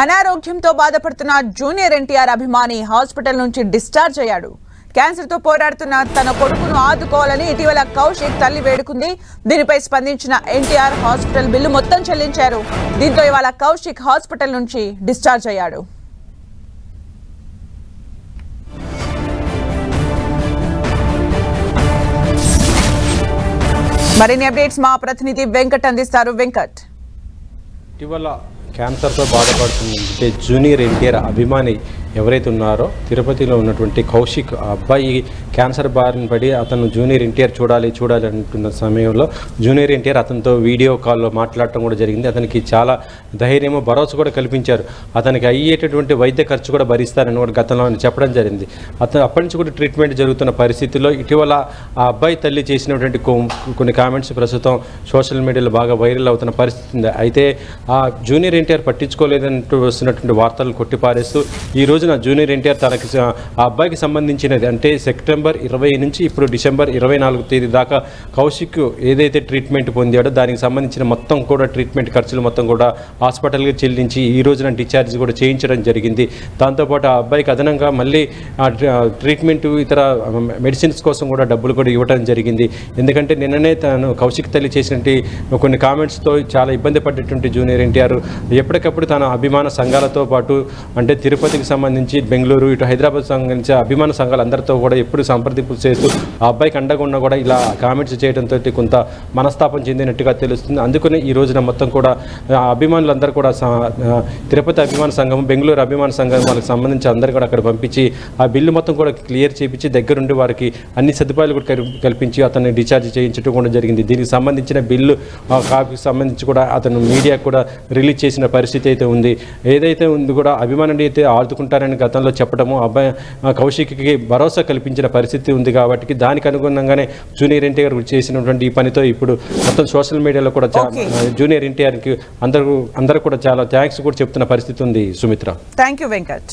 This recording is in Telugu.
అనారోగ్యంతో బాధపడుతున్న జూనియర్ ఎన్టీఆర్ అభిమాని హాస్పిటల్ నుంచి డిశ్చార్జ్ అయ్యాడు. క్యాన్సర్తో పోరాడుతున్న తన కొడుకును ఆదుకోవాలని ఇటీవల కౌశిక్ తల్లి వేడుకుంది. దీనిపై స్పందించిన ఎన్టీఆర్ హాస్పిటల్ బిల్లు మొత్తం చెల్లించారు. దీంతో ఇవాళ కౌశిక్ హాస్పిటల్ నుంచి డిశ్చార్జ్ అయ్యాడు. మరిన్ని అప్డేట్స్ మా ప్రతినిధి వెంకట్ అందిస్తారు. వెంకట్. ఇటీవల క్యాన్సర్తో బాధపడుతుంది అంటే జూనియర్ ఎన్టీఆర్ అభిమాని ఎవరైతే ఉన్నారో తిరుపతిలో ఉన్నటువంటి కౌశిక్ ఆ అబ్బాయి క్యాన్సర్ బారిన పడి అతను జూనియర్ ఎన్టీఆర్ చూడాలి చూడాలి అంటున్న సమయంలో జూనియర్ ఎన్టీఆర్ అతనితో వీడియో కాల్లో మాట్లాడటం కూడా జరిగింది. అతనికి చాలా ధైర్యము భరోసా కూడా కల్పించారు. అతనికి అయ్యేటటువంటి వైద్య ఖర్చు కూడా భరిస్తారని కూడా గతంలో చెప్పడం జరిగింది. అతను అప్పటి నుంచి కూడా ట్రీట్మెంట్ జరుగుతున్న పరిస్థితుల్లో ఇటీవల ఆ అబ్బాయి తల్లి చేసినటువంటి కొన్ని కామెంట్స్ ప్రస్తుతం సోషల్ మీడియాలో బాగా వైరల్ అవుతున్న పరిస్థితి ఉంది. అయితే ఆ జూనియర్ ఎన్టీఆర్ పట్టించుకోలేదంటూ వస్తున్నటువంటి వార్తలు కొట్టిపారేస్తూ ఈరోజు రోజున జూనియర్ ఎన్టీఆర్ తనకి ఆ అబ్బాయికి సంబంధించినది. అంటే సెప్టెంబర్ ఇరవై నుంచి ఇప్పుడు డిసెంబర్ ఇరవై నాలుగు తేదీ దాకా కౌశిక్ ఏదైతే ట్రీట్మెంట్ పొందాడో దానికి సంబంధించిన మొత్తం కూడా ట్రీట్మెంట్ ఖర్చులు మొత్తం కూడా హాస్పిటల్కి చెల్లించి ఈ రోజున డిశ్చార్జ్ కూడా చేయించడం జరిగింది. దాంతోపాటు ఆ అబ్బాయికి అదనంగా మళ్ళీ ఆ ట్రీట్మెంట్ ఇతర మెడిసిన్స్ కోసం కూడా డబ్బులు కూడా ఇవ్వడం జరిగింది. ఎందుకంటే నిన్ననే తను కౌశిక్ తల్లి చేసినటువంటి కొన్ని కామెంట్స్తో చాలా ఇబ్బంది పడ్డటువంటి జూనియర్ ఎన్టీఆర్ ఎప్పటికప్పుడు తన అభిమాన సంఘాలతో పాటు అంటే తిరుపతికి సంబంధించి బెంగళూరు ఇటు హైదరాబాద్ సంబంధించి అభిమాన సంఘాలు అందరితో కూడా ఎప్పుడు సంప్రదింపులు చేస్తూ ఆ అబ్బాయికి అండగా ఉన్నా కూడా ఇలా కామెంట్స్ చేయడంతో కొంత మనస్తాపం చెందినట్టుగా తెలుస్తుంది. అందుకనే ఈ రోజున మొత్తం కూడా అభిమానులందరూ కూడా తిరుపతి అభిమాన సంఘం బెంగళూరు అభిమాన సంఘం వాళ్ళకి సంబంధించి అందరూ కూడా అక్కడ పంపించి ఆ బిల్లు మొత్తం కూడా క్లియర్ చేయించి దగ్గరుండి వారికి అన్ని సదుపాయాలు కూడా కల్పించి అతన్ని డిశ్చార్జ్ చేయించడం కూడా జరిగింది. దీనికి సంబంధించిన బిల్లు ఆ కాపీకి సంబంధించి కూడా అతను మీడియా కూడా రిలీజ్ చేసిన పరిస్థితి అయితే ఉంది. ఏదైతే ఉంది కూడా అభిమానులు అయితే ఆదుకుంటారని గతంలో చెప్పడము అబ్బాయి కౌశిక్కి భరోసా కల్పించిన పరిస్థితి ఉంది కాబట్టి దానికి అనుగుణంగానే జూనియర్ ఎన్టీఆర్ చేసినటువంటి ఈ పనితో ఇప్పుడు మొత్తం సోషల్ మీడియాలో కూడా. జూనియర్ ఎన్టీఆర్కి అందరూ అందరూ కూడా చాలా థ్యాంక్స్ కూడా చెప్తున్న పరిస్థితి ఉంది సుమిత్ర థ్యాంక్ యూ వెంకట్